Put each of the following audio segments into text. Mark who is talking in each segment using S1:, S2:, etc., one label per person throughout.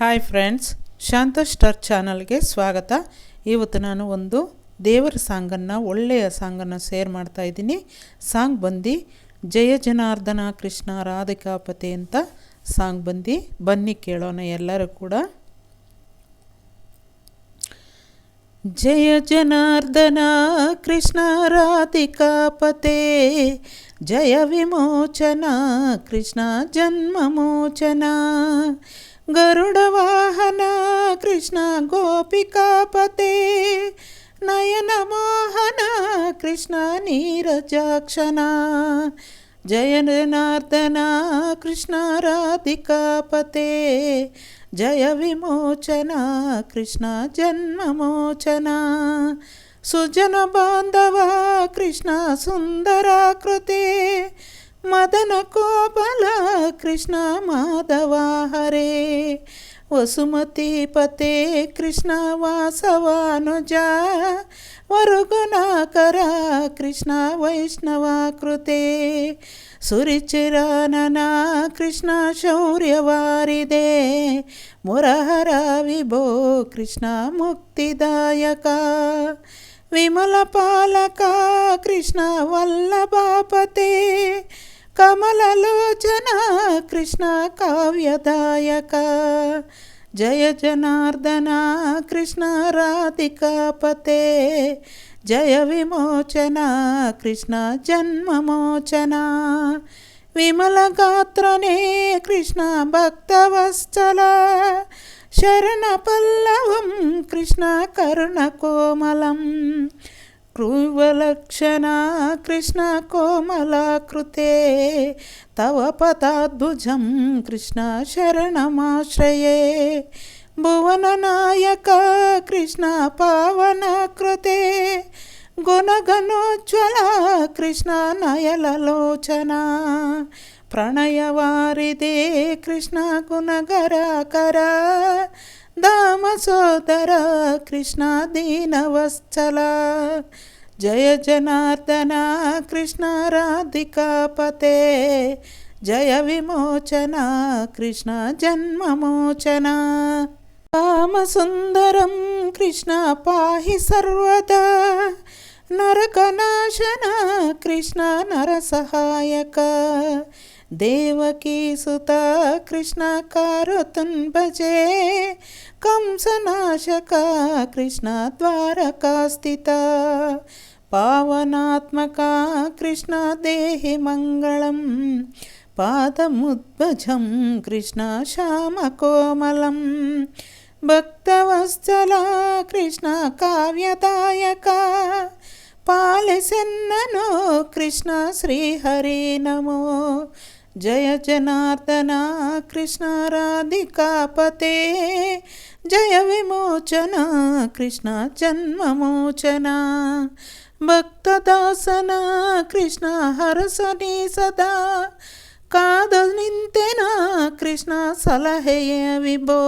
S1: Hi friends ಶಾಂತ star ಚಾನಲ್ಗೆ ಸ್ವಾಗತ. ಇವತ್ತು ನಾನು ಒಂದು ದೇವರ ಸಾಂಗನ್ನು, ಒಳ್ಳೆಯ ಸಾಂಗನ್ನು ಶೇರ್ ಮಾಡ್ತಾ ಇದ್ದೀನಿ. ಸಾಂಗ್ ಬಂದು, ಜಯ ಜನಾರ್ದನ ಕೃಷ್ಣ ರಾಧಿಕಾಪತಿ ಅಂತ ಸಾಂಗ್ ಬಂದು. ಬನ್ನಿ ಕೇಳೋಣ ಎಲ್ಲರೂ ಕೂಡ. ಜಯ ಜನಾರ್ದನ ಕೃಷ್ಣ ರಾಧಿಕಾಪತೆ ಜಯ ವಿಮೋಚನ ಕೃಷ್ಣ ಜನ್ಮಮೋಚನ గరుడవాహన కృష్ణ గోపికాపతే నయనమోహన కృష్ణ నీరజాక్షణ జయ జనార్దన కృష్ణ రాధికాపతే జయ విమోచన కృష్ణ జన్మమోచన సుజన బాంధవ కృష్ణ సుందరాకృతే ಕೃಷ್ಣ ಸುಂದರಾಕೃತೆ ಮದನ ಕೋಪಲ ಕೃಷ್ಣ ಮಾಧವ ಹರೇ ವಸುಮತಿ ಪತೆ ಕೃಷ್ಣ ವಾಸವಾನುಜ ವರುಗುಣಾಕರ ಕೃಷ್ಣ ವೈಷ್ಣವ ಕೃತೆ ಸುರಿಚಿರಾನನ ಕೃಷ್ಣ ಶೌರ್ಯವಾರಿದೆ ಮುರಹರ ವಿಭೋ ಕೃಷ್ಣ ಮುಕ್ತಿದಾಯಕ విమల పాలక కృష్ణ వల్లభాపతే కమలలోచన కృష్ణ కావ్యదాయక. జయ జనార్దన కృష్ణ రాధికాపతే జయ విమోచన కృష్ణ జన్మమోచన. విమల గాత్రనే కృష్ణ భక్తవస్థల శరణ పల్లవం కృష్ణ కరుణ కోమలం. క్రూవలక్షణా కృష్ణ కోమలాకృతే తవ పదాద్భుజం కృష్ణ శరణమాశ్రయే. భువన నాయక కృష్ణ పావనకృతే గుణగణోజ్వల కృష్ణ నయలలోచనా ಪ್ರಣಯವಾರಿದೆ ಕೃಷ್ಣ ಗುಣಗರಾಕರ ದಾಮ ಸೋದರ ಕೃಷ್ಣ ದೀನವತ್ಸಲ ಜಯ ಜನಾರ್ದನ ಕೃಷ್ಣ ರಾಧಿಕಾಪತೆ ಜಯ ವಿಮೋಚನ ಕೃಷ್ಣ ಜನ್ಮಮೋಚನ ಕಾಮಸುಂದರಂ ಕೃಷ್ಣ ಪಾಹಿ ಸರ್ವದಾ ನರಕನಾಶನ ಕೃಷ್ಣ ನರಸಹಾಯಕ देवकीसुता कृष्णकारुतुन् भजे कंसनाशका कृष्णद्वारकास्थिता पावनात्मका कृष्ण देहि मङ्गलं पादमुद्भजं कृष्ण श्यामकोमलं भक्तवत्सला कृष्णकाव्यदायका पालसन्ननो कृष्ण श्रीहरे नमो ಪಾಲಿಸೆನ್ನನು ಕೃಷ್ಣ ಶ್ರೀಹರಿ ನಮೋ ಜಯ ಜನಾರ್ದನ ಕೃಷ್ಣ ರಾಧಿಕಾಪತೆ ಜಯ ವಿಮೋಚನ ಕೃಷ್ಣ ಜನ್ಮಮೋಚನ ಭಕ್ತದಾಸನ ಕೃಷ್ಣ ಹರಸನಿ ಸದಾ ಕಾದ ನಿಂತೆನ ಕೃಷ್ಣ ಸಲಹೆಯ ವಿಭೋ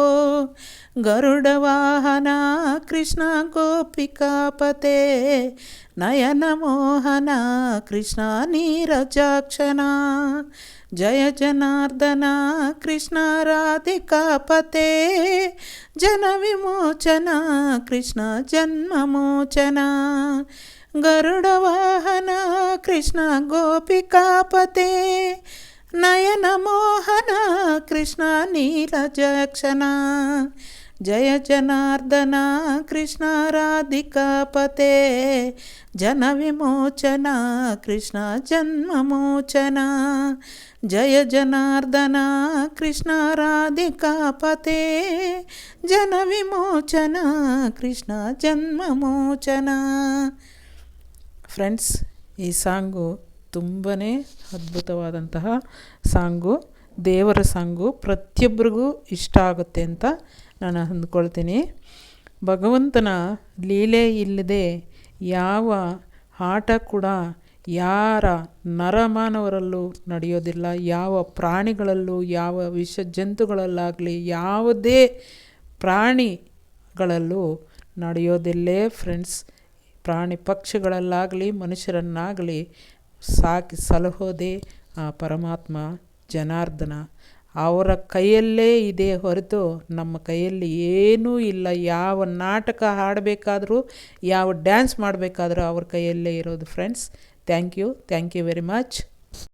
S1: గరుడవాహన కృష్ణ గోపికాపతే నయనమోహన కృష్ణ నీరజాక్షణ జయ జనార్దన కృష్ణ రాధికాపతే జన విమోచన కృష్ణ జన్మమోచన గరుడవాహన కృష్ణ గోపికాపతే నయనమోహన కృష్ణ నీరజక్షణ ನಯನ ಮೋಹನ ಕೃಷ್ಣ ನೀರಜಕ್ಷಣ ಜಯ ಜನಾರ್ದನ ಕೃಷ್ಣ ರಾಧಿಕಾಪತೆ ಜನ ವಿಮೋಚನ ಕೃಷ್ಣ ಜನ್ಮಮೋಚನ ಜಯ ಜನಾರ್ದನ ಕೃಷ್ಣ ರಾಧಿಕಾಪತೆ ಜನ ವಿಮೋಚನ ಕೃಷ್ಣ ಜನ್ಮಮೋಚನ ಫ್ರೆಂಡ್ಸ್ ಈ ಸಾಂಗು ತುಂಬಾ ಅದ್ಭುತವಾದಂತಹ ಸಾಂಗು ದೇವರ ಸಾಂಗು ಪ್ರತಿಯೊಬ್ಬರಿಗೂ ಇಷ್ಟ ಆಗುತ್ತೆ ಅಂತ ನಾನು ಅಂದ್ಕೊಳ್ತೀನಿ ಭಗವಂತನ ಲೀಲೆ ಇಲ್ಲದೆ ಯಾವ ಆಟ ಕೂಡ ಯಾರ ನರಮಾನವರಲ್ಲೂ ನಡೆಯೋದಿಲ್ಲ. ಯಾವ ಪ್ರಾಣಿಗಳಲ್ಲೂ, ಯಾವ ವಿಷ ಜಂತುಗಳಲ್ಲಾಗಲಿ ಯಾವುದೇ ಪ್ರಾಣಿಗಳಲ್ಲೂ ನಡೆಯೋದಿಲ್ಲೇ ಫ್ರೆಂಡ್ಸ್. ಪ್ರಾಣಿ ಪಕ್ಷಿಗಳಲ್ಲಾಗಲಿ, ಮನುಷ್ಯರನ್ನಾಗಲಿ ಸಾಕಿ ಸಲಹೋದೆ ಆ ಪರಮಾತ್ಮ ಜನಾರ್ದನ. ಅವರ ಕೈಯಲ್ಲೇ ಇದೆ ಹೊರತು ನಮ್ಮ ಕೈಯಲ್ಲಿ ಏನೂ ಇಲ್ಲ. ಯಾವ ನಾಟಕ ಹಾಡಬೇಕಾದರೂ, ಯಾವ ಡ್ಯಾನ್ಸ್ ಮಾಡಬೇಕಾದ್ರೂ ಅವ್ರ ಕೈಯಲ್ಲೇ ಇರೋದು. Friends thank you thank you very much